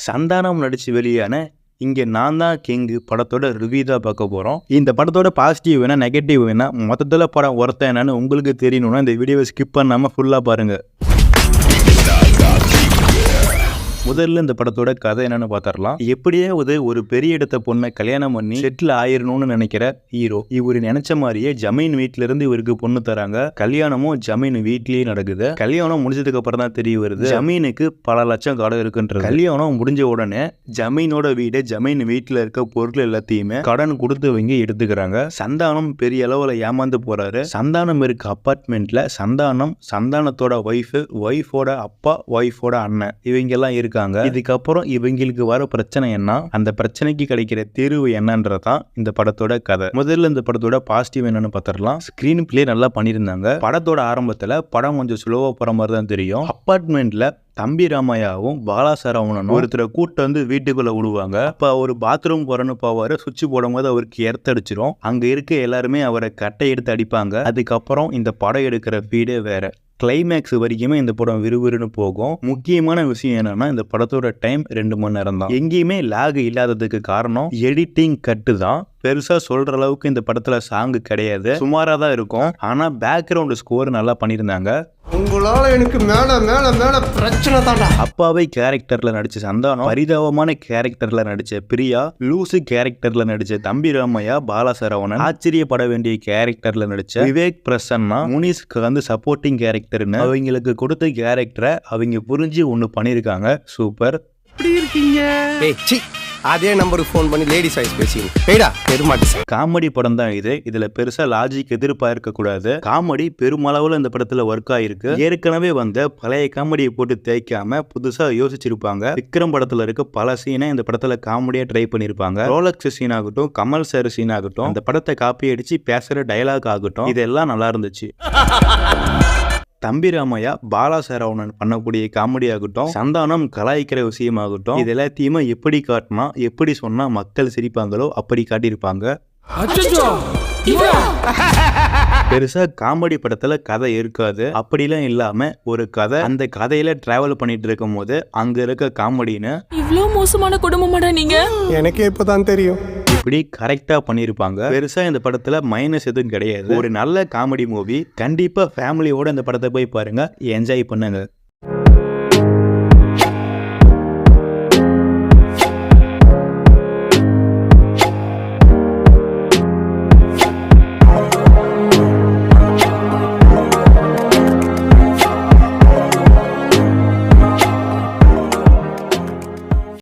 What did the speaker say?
சந்தானம் நடித்து வெளியான இங்கே நான் தான் கிங்கு படத்தோட ரிவ்யூ தான் பார்க்க போகிறோம் இந்த படத்தோட பாசிட்டிவ் வேணா நெகட்டிவ் வேணா மொத்தத்தில் படம் ஒருத்தன் என்னன்னு உங்களுக்கு தெரியணும்னா இந்த வீடியோவை ஸ்கிப் பண்ணாமல் ஃபுல்லாக பாருங்கள் முதல்ல இந்த படத்தோட கதை என்னன்னு பாத்திரலாம் எப்படியாவது ஒரு பெரிய இடத்த பொண்ணை கல்யாணம் பண்ணி செட்டில் ஆயிரணும்னு நினைக்கிற ஹீரோ இவர் நினைச்ச மாதிரியே ஜமீன் வீட்ல இருந்து இவருக்கு பொண்ணு தராங்க. கல்யாணமும் ஜமீன் வீட்லயே நடக்குது. கல்யாணம் முடிஞ்சதுக்கு அப்புறம் தான் தெரிய வருது. ஜமீனுக்கு பல லட்சம் கடன் இருக்குன்றது. கல்யாணம் முடிஞ்ச உடனே ஜமீனோட வீடு ஜமீன் வீட்டுல இருக்க பொருள் எல்லாத்தையுமே கடன் கொடுத்தவங்க எடுத்துக்கிறாங்க. சந்தானம் பெரிய அளவுல ஏமாந்து போறாரு. சந்தானம் இருக்க அப்பார்ட்மெண்ட்ல சந்தானம் சந்தானத்தோட ஒய்ஃபு ஒய்ஃபோட அப்பா ஒய்ஃபோட அண்ணன். இவங்க எல்லாம் இருக்காங்க. இதுக்கப்புறம் இவங்களுக்கு வர பிரச்சனை என்ன? அந்த பிரச்சனைக்கு கிடைக்கிற தீர்வு என்னன்றதான் இந்த படத்தோட கதை. முதல்ல இந்த படத்தோட பாசிட்டிவ் என்னன்னு பார்த்துடலாம். ஸ்கிரீன் பிளே நல்லா பண்ணியிருந்தாங்க. படத்தோட ஆரம்பத்தில் படம் கொஞ்சம் ஸ்லோவாக போகிற மாதிரி தான் தெரியும். அப்பார்ட்மெண்ட்டில் தம்பி ராமையாவும் பாலாசரவணனும் ஒருத்தரை கூட்டு வந்து வீட்டுக்குள்ள விடுவாங்க. அப்ப அவர் பாத்ரூம் போறன்னு போவாரு. சுவிட்ச் போடும்போது அவருக்கு எர்த்தடிச்சிரும் அங்க இருக்க எல்லாருமே அவரை கட்டை எடுத்து அடிப்பாங்க. அதுக்கப்புறம் இந்த படம் எடுக்கிற ஃபீடே வேற. கிளைமேக்ஸ் வரைக்குமே இந்த படம் விறுவிறுன்னு போகும். முக்கியமான விஷயம் என்னன்னா இந்த படத்தோட டைம் ரெண்டு மணி நேரம் தான் எங்கேயுமே லாக் இல்லாததுக்கு காரணம் எடிட்டிங் கட்டு தான். பெருசா சொல்ற அளவுக்கு இந்த படத்துல சாங் கிடையாது. சுமாரா தான் இருக்கும். ஆனா பேக்ரவுண்ட் ஸ்கோர் நல்லா பண்ணியிருந்தாங்க. உங்களால எனக்கு மேல மேல மேல பிரச்சனை தான்டா. அப்பாவை கேரக்டர்ல நடிச்ச சந்தானம் பரிதாபமான கேரக்டர்ல நடிச்ச பிரியா லூசு கேரக்டர்ல நடிச்ச தம்பி ராமையா பாலசரவணன் ஆச்சரியப்பட வேண்டிய கேரக்டர்ல நடிச்ச விவேக் பிரசன்னா முனிஸ்க்கு வந்து சப்போர்ட்டிங் கேரக்டர்னு அவங்களுக்கு கொடுத்த கேரக்டரை அவங்க புரிஞ்சு ஒன்று பண்ணியிருக்காங்க சூப்பர். எப்படி இருக்கீங்க? ஏய் சி. அதே நம்பருக்கு ஃபோன் பண்ணி லேடிஸ் வாய்ஸ் பேசிங்க பேடா பெருமாட்டி காமெடி படம் தான் இது. இதுல பெருசா லாஜிக் எதிர்பார்க்க கூடாது காமெடி பெருமளவுல இந்த படத்துல ஒர்க் ஆயிருக்கு. ஏற்கனவே வந்த பழைய காமெடியை போட்டு தேய்க்காம புதுசா யோசிச்சிருப்பாங்க. விக்ரம் படத்துல இருக்க பல சீனை இந்த படத்துல காமெடியா ட்ரை பண்ணிருப்பாங்க. ரோலக்ஸ் சீன் ஆகட்டும் கமல் சார் சீன் ஆகட்டும் அந்த படத்தை காப்பி அடிச்சு பேசுற டயலாக் ஆகட்டும் இதெல்லாம் நல்லா இருந்துச்சு. தம்பி ராமையா பாலா சரவணன் பண்ணக்கூடிய காமெடி ஆகட்டும் சந்தானம் கலாய்க்கிற விஷயமாகட்டும் இது எல்லாத்தையுமே எப்படி காட்டினா எப்படி சொன்னா மக்கள் சிரிப்பாங்களோ அப்படி காட்டியிருப்பாங்க. பெருசா காமெடி படத்துல கதை இருக்காது. அப்படிலாம் இல்லாம ஒரு கதை அந்த கதையில டிராவல் பண்ணிட்டு இருக்கும் போது அங்க இருக்க காமெடின்னு இவ்ளோ மோசமான குடும்பமாடா நீங்க? எனக்கே இப்பதான் தெரியும். இப்படி கரெக்டாக பண்ணியிருப்பாங்க. பெருசாக இந்த படத்தில் மைனஸ் எதுவும் கிடையாது. ஒரு நல்ல காமெடி மூவி கண்டிப்பாக ஃபேமிலியோட இந்த படத்தை போய் பாருங்க. என்ஜாய் பண்ணுங்கள்